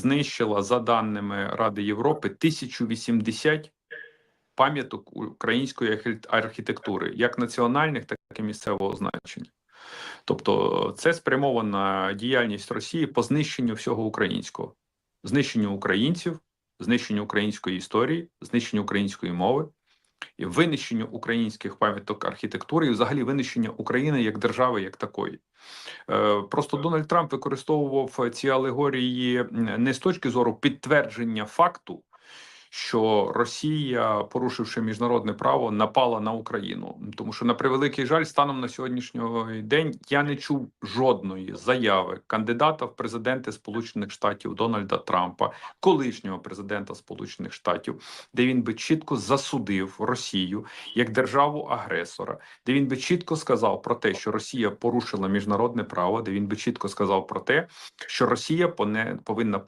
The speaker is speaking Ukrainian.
знищила за даними Ради Європи 1080 пам'яток української архітектури, як національних, так і місцевого значення. Тобто, це спрямована діяльність Росії по знищенню всього українського, знищенню українців, знищенню української історії, знищенню української мови, винищенню українських пам'яток архітектури, і взагалі винищення України як держави, як такої. Е, Просто Дональд Трамп використовував ці алегорії не з точки зору підтвердження факту, що Росія, порушивши міжнародне право, напала на Україну. Тому що, на превеликий жаль, станом на сьогоднішній день я не чув жодної заяви кандидата в президенти Сполучених Штатів Дональда Трампа, колишнього президента Сполучених Штатів, де він би чітко засудив Росію як державу агресора, де він би чітко сказав про те, що Росія порушила міжнародне право, де він би чітко сказав про те, що Росія поне повинна понести